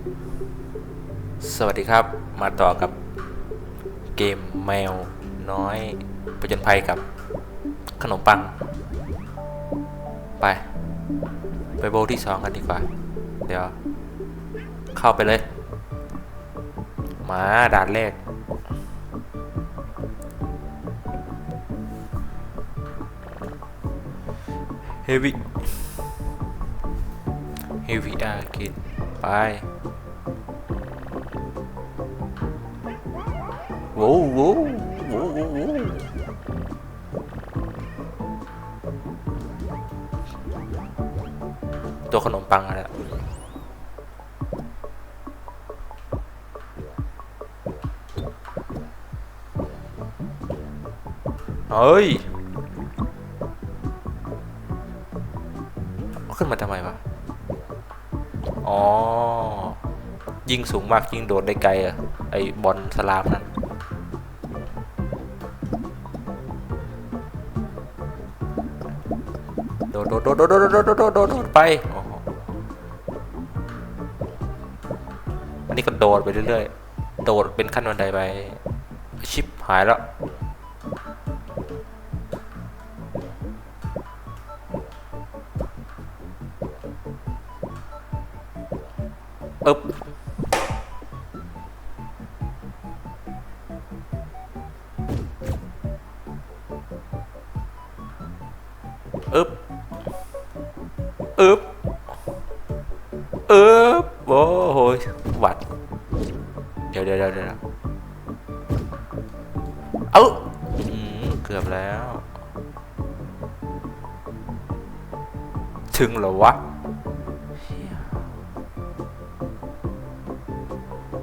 สวัสดีครับ มาต่อกับเกมแมวน้อยประจนภัยกับขนมปัง ไป ไปโบที่สองกันดีกว่า เดี๋ยว เข้าไปเลย มาด่านแรกเฮวิเฮวิอากินไป โว้โว้โว้โว้ตัวขนมปังอะไรเฮ้ย ขึ้นมาทำไมวะ อ๋อ ยิงสูงมากยิงโดดได้ไกลอะไอบอลสลามนั่น โดดโดดโดดโดดโดดโดดไปอันนี้ก็โดดไปเรื่อยๆ โดดเป็นขั้นบันไดไป ชิปหายแล้ว อึ๊บอึ๊บ อึบอึบโอ้โหหวัด เดี๋ยวเดี๋ยวเดี๋ยวเอ้าเกือบแล้ว ถึงเหรอวะ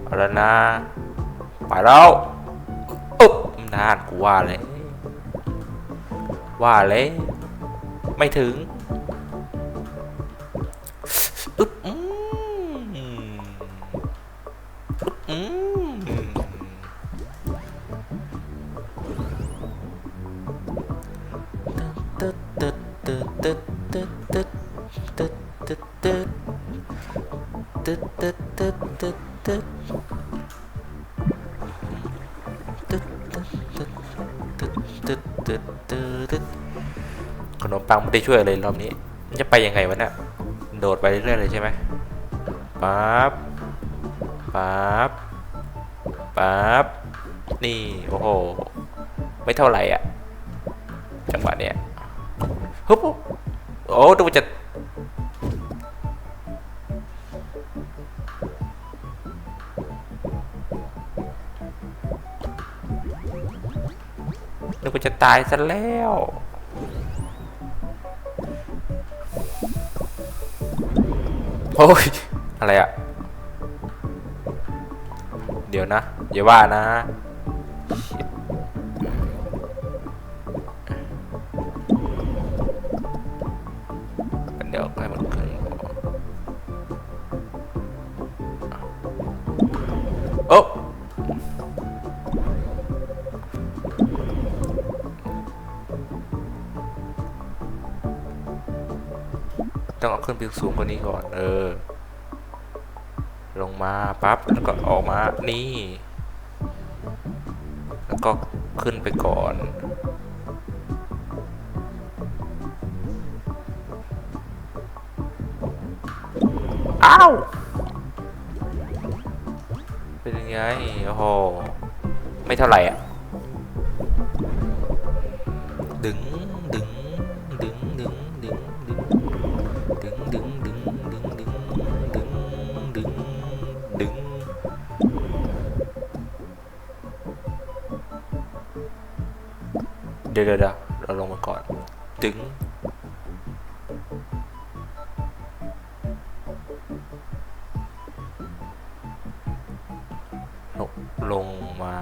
อะไรนะ ไปแล้วอึบนานกูว่าเลย ว่าเลย ไม่ถึง ปึ๊บอืมอืมขนมปังไม่ได้ช่วยเลยรอบนี้จะไปยังไงวะเนี่ย ดไปเรื่อยๆเลยใช่ไหมปั๊บปั๊บปั๊บนี่โอ้โหไม่เท่าไหร่อะจังหวะเนี้ยฮึบโอ้ดูจะนึกว่าจะตายซะแล้ว โอ้ยอะไรอะเดี๋ยวนะอย่าว่านะ ต้องเอาขึ้นสูงกว่านี้ก่อน เออ ลงมาปั๊บแล้วก็ออกมานี่ แล้วก็ขึ้นไปก่อนอ้าวเป็นยังไงโอ้โหไม่เท่าไหร่อะ ดึง ดี๋ยวเดี๋ยวเราลงมาก่อนตึงลงมา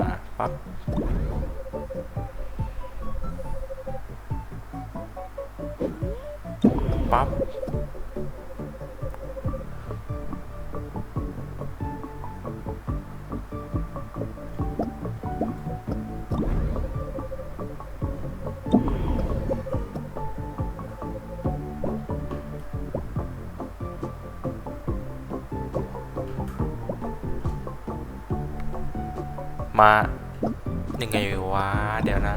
มายังไงวะเดี๋ยวนะ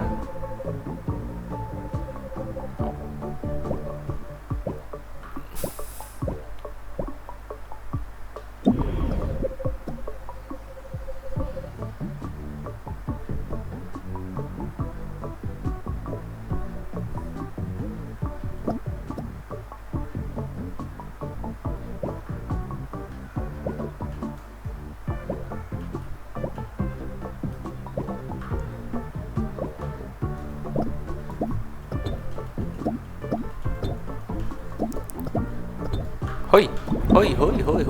ฮ้ยเฮ้ยเฮ้ย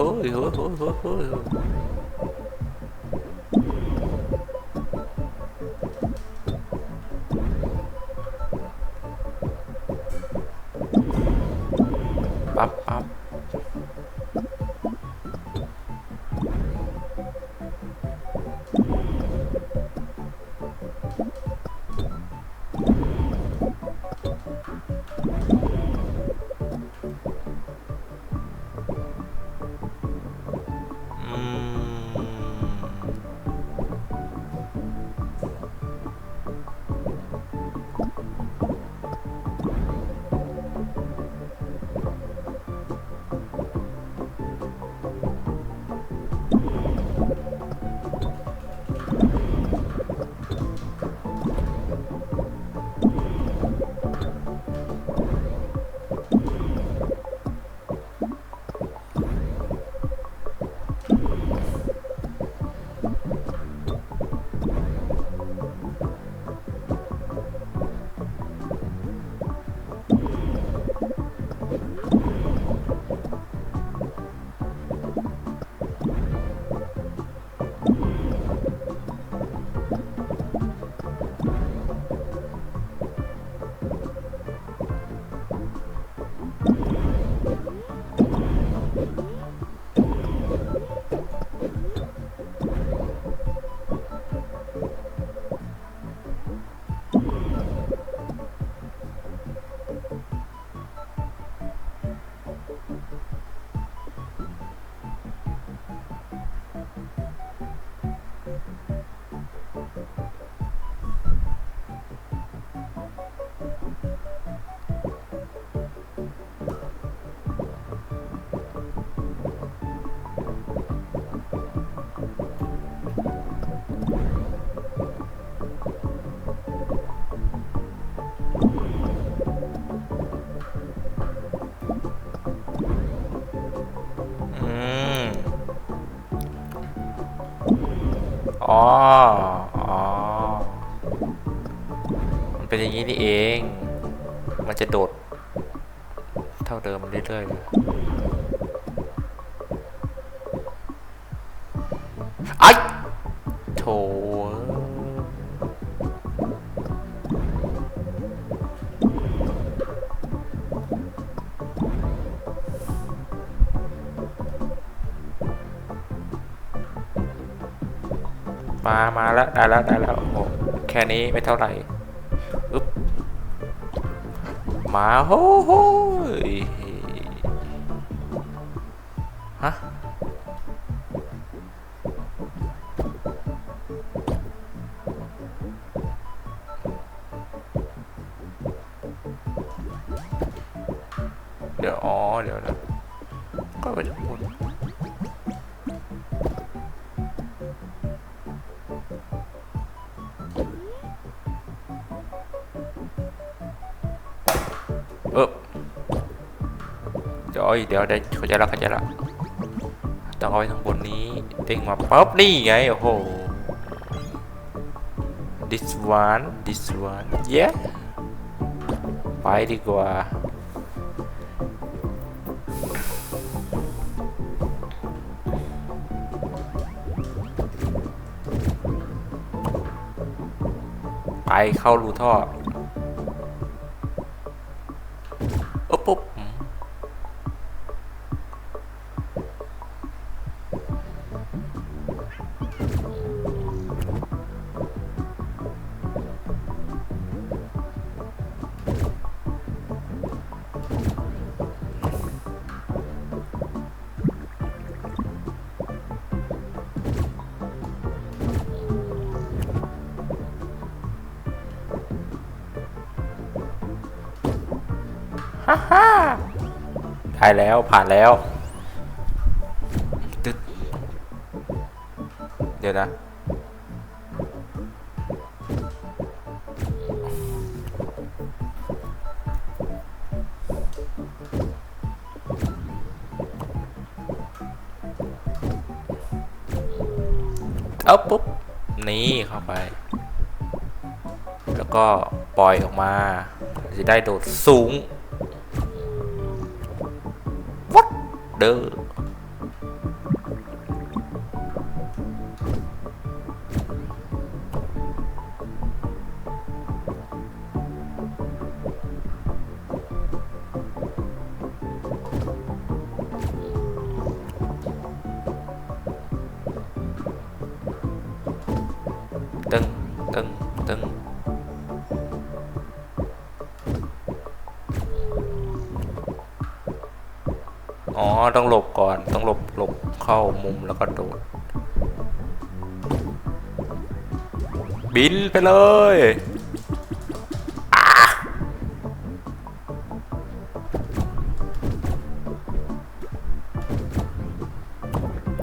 มามาแล้วได้แล้วได้แล้วโอ้โหแค่นี้ไม่เท่าไหร่อึ๊บมาโฮ้โห้ยฮะเดี๋ยวอ๋อเดี๋ยวนะก็ไปหมุน เดี๋ยวเดี๋ยวได้เข้าใจละเข้าใจละต้องเอาไว้ข้างบนนี้เด้งมาปั๊บนี่ไงโอ้โห this one this one yeah ไปดีกว่าไปเข้ารูท่อ ฮ่าฮ่าได้แล้วผ่านแล้วตึ๊ดเดี๋ยวนะเอาปุ๊บ นี่เข้าไป แล้วก็ปล่อยออกมา จะได้โดดสูง เด้อ อ๋อ ต้องหลบก่อน ต้องหลบ หลบเข้ามุมแล้วก็โดด บินไปเลยอ่า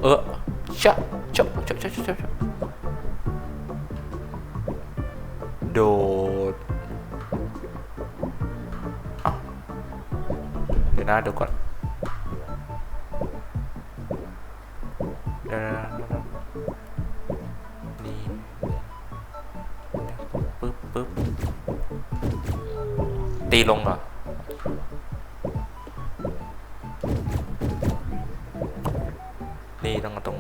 เออชะชะชะชะชะชะชะโดดเอ้าเดี๋ยวนะเดี๋ยวก่อน ตีลงเหรอนี่ต้องตรง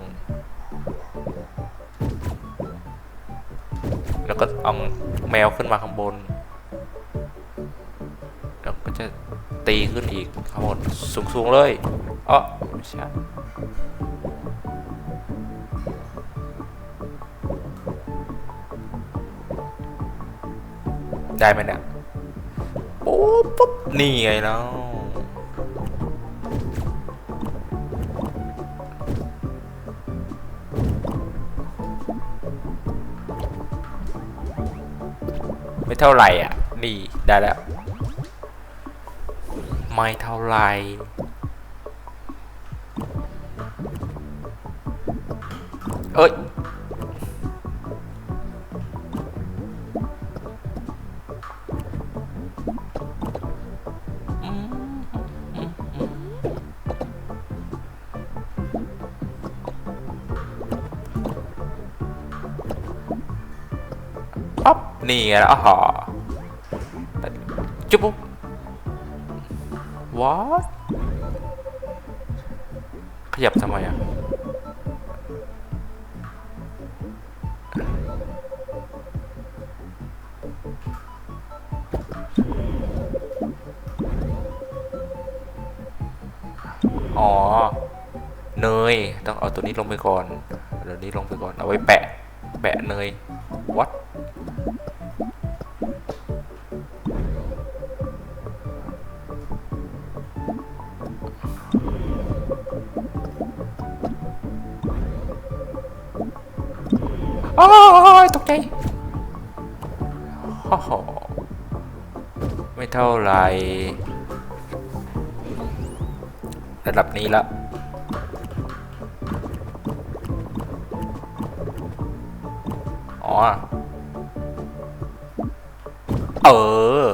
แล้วก็เอาแมวขึ้นมาข้างบน แล้วก็จะตีขึ้นอีกข้างบนสูงๆเลยอ๋อไม่ใช่ได้ไหมเนี่ย ปุ๊บปุ๊บนี่ไงแล้วไม่เท่าไหร่อะ นี่ได้แล้ว ไม่เท่าไหร่เอ้ย นี่แล้วอ๋อจุ๊บปุ๊บ what ขยับทำไมอะอ๋อ เนย ต้องเอาตัวนี้ลงไปก่อนเดี๋ยวนี้ลงไปก่อน เอาไว้แปะ แปะเนย what ไม่เท่าไหรระดับนี้ละอ๋อ เออ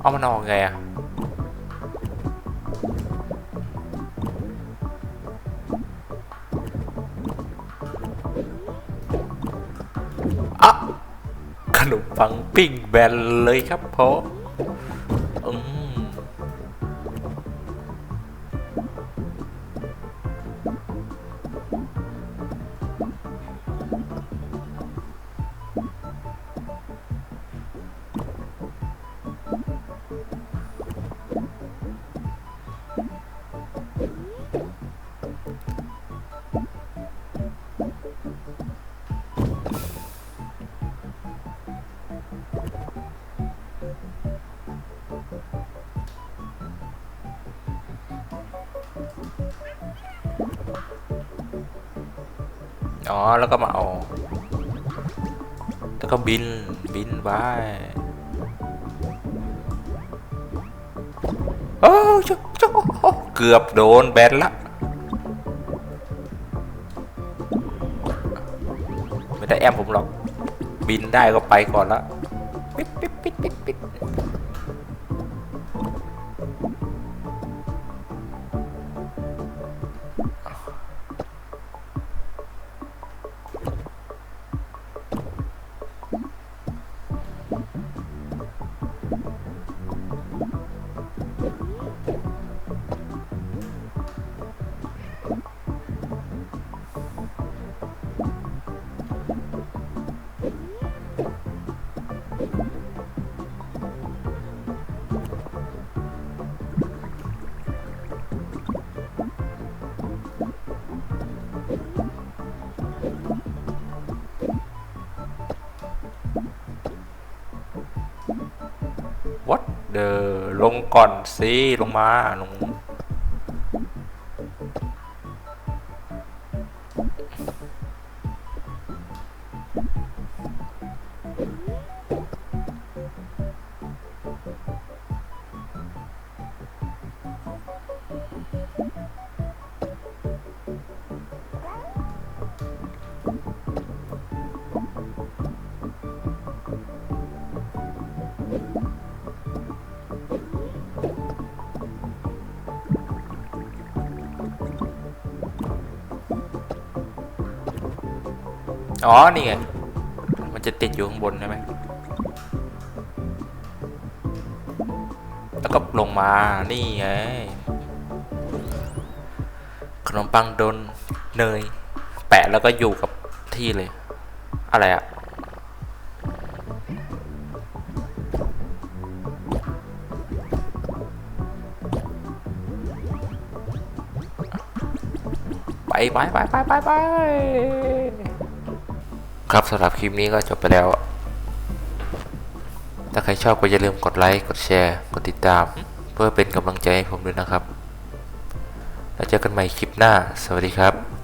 เอามันออกไงอะ ขนมปังปิ้งแบนเลยครับผม อ๋อ แล้วก็มาเอา แล้วก็บิน บินไปโอ้ชุชุเกือบโดนแบนละ ไม่ได้แอมผมหรอก บินได้ก็ไปก่อนละ เดอลงก่อนสิลงมาลง อ๋อ นี่ไง มันจะติดอยู่ข้างบนใช่ไหม แล้วก็ลงมา นี่ไง ขนมปังโดนเนย แปะแล้วก็อยู่กับที่เลย อะไรอะไปไปไปไปไปไป ครับสำหรับคลิปนี้ก็จบไปแล้ว ถ้าใครชอบก็อย่าลืมกดไลค์ กดแชร์ กดติดตาม เพื่อเป็นกำลังใจให้ผมด้วยนะครับ แล้วเจอกันใหม่คลิปหน้า สวัสดีครับ